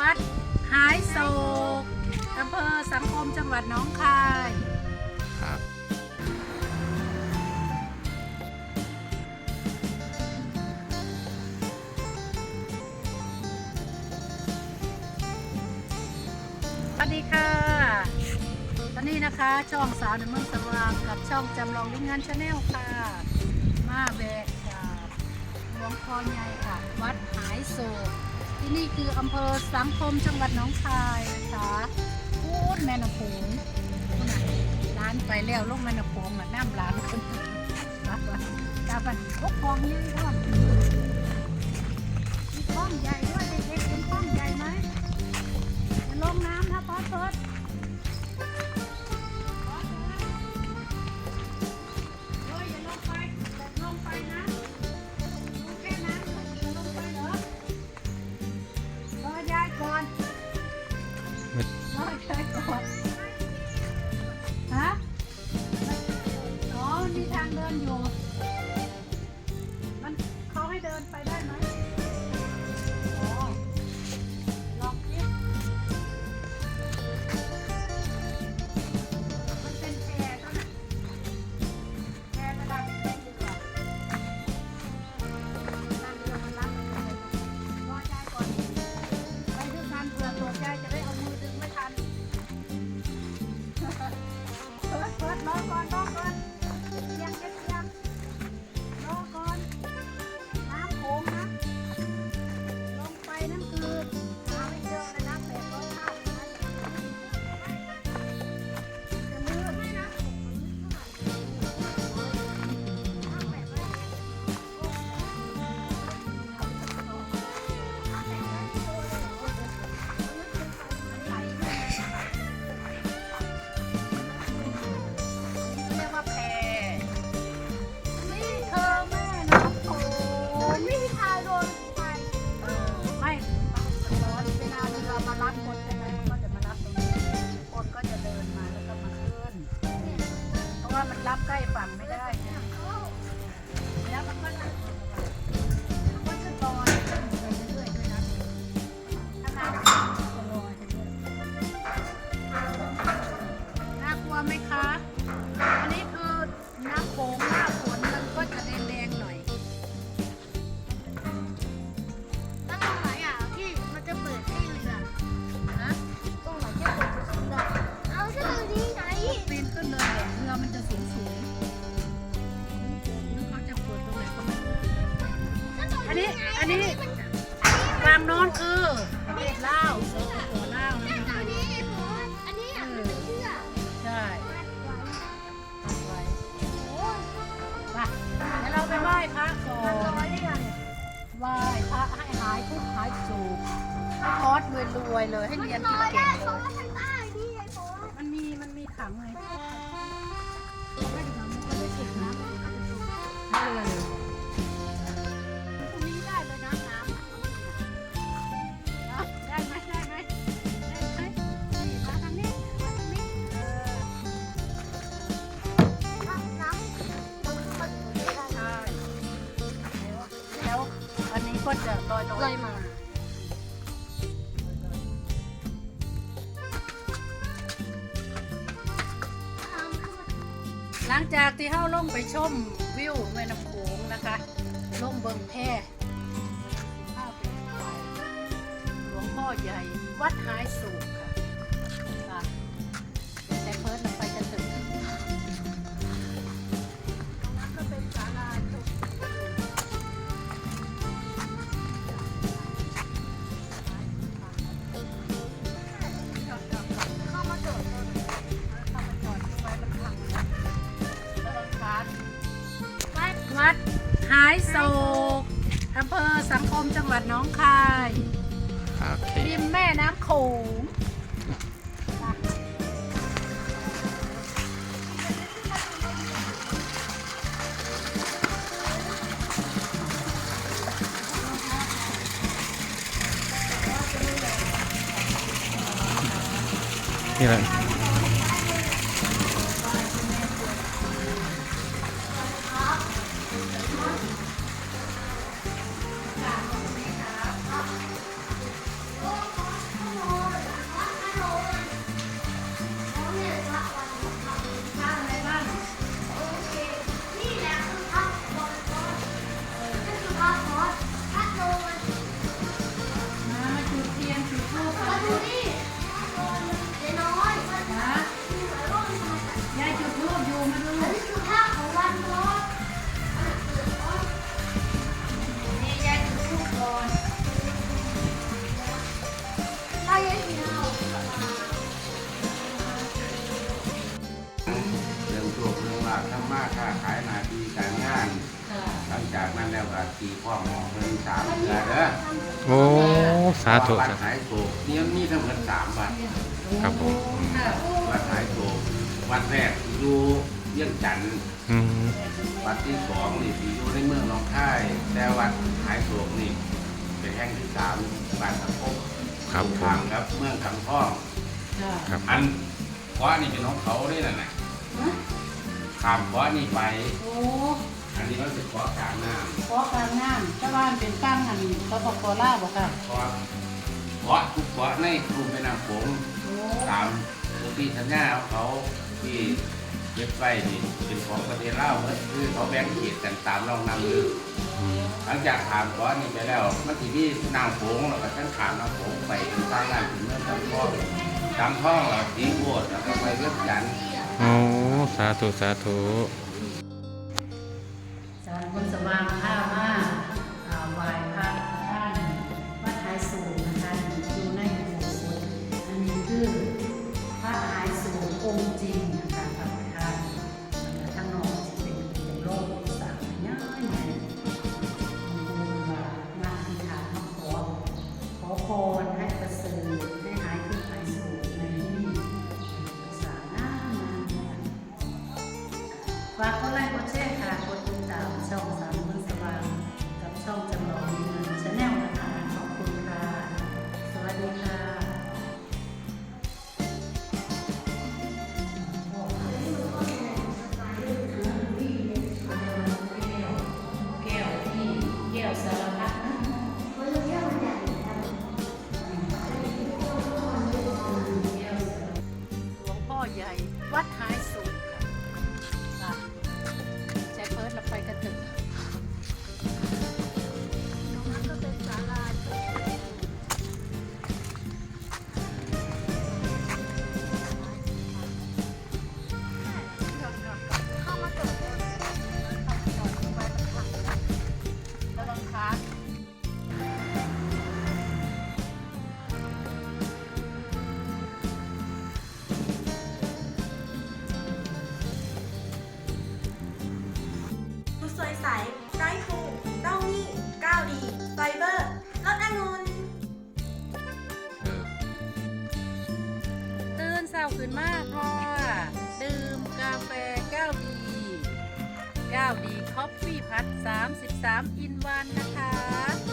วัดหายโศกอำเภอสังคมจังหวัดหน้องคายครับสวัสดีค่ะ ตอนนี้นะคะช่องสาวในเมืองสว่างกับช่องจำลองลิงงานชาแนลค่ะ มาแบกกับหลวงพ่อใหญ่ค่ะ วัดหายโศก ที่นี่คืออำเภอสังคมจังหวัดหนองคายนะคะพูดแม่น้ำโขงร้านไปแล้วลงแม่น้ำโขงน้ำร้านขึ้นตาบันพกคลองใหญ่ด้วยมีคลองใหญ่ด้วยเด็กๆเป็นคลองใหญ่ไหมลงน้ำนะป๊อดเพิร์ด ได้เพราะว่าทางใต้นี่ไอ้โฟนมันมีมันมีถังไงไม่ถึงมันก็ได้เก็บน้ำให้เรือเลยตรงนี้ได้เลยนะน้ำได้ไหมได้ไหมได้ไหมมาทางนี้มาทางนี้เออน้ำน้ำมันมันไม่ได้ใช่แล้วอันนี้ก็จะลอยลอยมา หลังจากที่เข้าล่งไปชมวิวแม่น้ำโขงนะคะล่งเบิงแพข้าวเป็นไหลวงพ่อใหญ่ วัดหายสูง วัดวัดหายโศกอำเภอสังคมจังหวัดหน้องคายโอเคริมแม่น้ำโขง เรื่องโชคเรื่องลาภทั้งมากค้าขายหนาดีการงาน หลังจากนั้นแล้วก็ตีพ่อหมอเพิ่นสามเดือนเด้อโอ้สาธุวัาธุายโศกเนี่ยมีทั้งหมดสามวัดครับผมวัดขายโศกวัดแรกอยู่เยี่ยงจันทร์วัดที่สองนี่ที่อยู่ในเมืองหองค่าย แต่วัดขายโศกนี่ เป็นแห่งที่สามบ้านตะพกครับผทามงครับ เมืองคำท่องค่ะครับ อันขวานี่เป็นของเขาได้นั่นน่ะฮะข้ามขวานี่ไป โอ้อันนี้มันเป็นขวากลางน้ำขอกลางน้ำเจ้าบ้านเป็นกั้งอันตะบกโคล่าบอกค่ะขวาขวาทุกขวาในกลุ่มแม่น้ำโขงโอ้ตามที่สัญญาของเขาที่ เว็บไซต์นี่เป็นของประเทศลาวเนอะคือเขาแบ่งเขตกันตามร่องน้ำลึกอืมหลังจากผ่านขวานี่ไปแล้วมันที่นี่น้ำโขงแล้วก็ทั้งขามน้ำโขงไปถึงใต้น้ำถึงเมืองจำท่องจำท่องแล้วตีโบดแล้วก็ไปเว็บจันทน์โอ้สาธุสาธุสารคนสว่างข้าวมาอ่าไหวายพระท่านวัดท้ายสูงนะคะอยู่ในอุโบสถอันนี้คือพระท้ายสูงองค์จริง ฝากกดไลค์กดแชร์ค่ะกดติดตามช่องสามมือสว่างกับช่องจำลอง เบอร์ลดองุ่นเออตื่นเช้าขึ้นมาพ่อดื่มกาแฟแก้วดีแก้วดีคอฟฟี่พัด33 อินวันนะคะ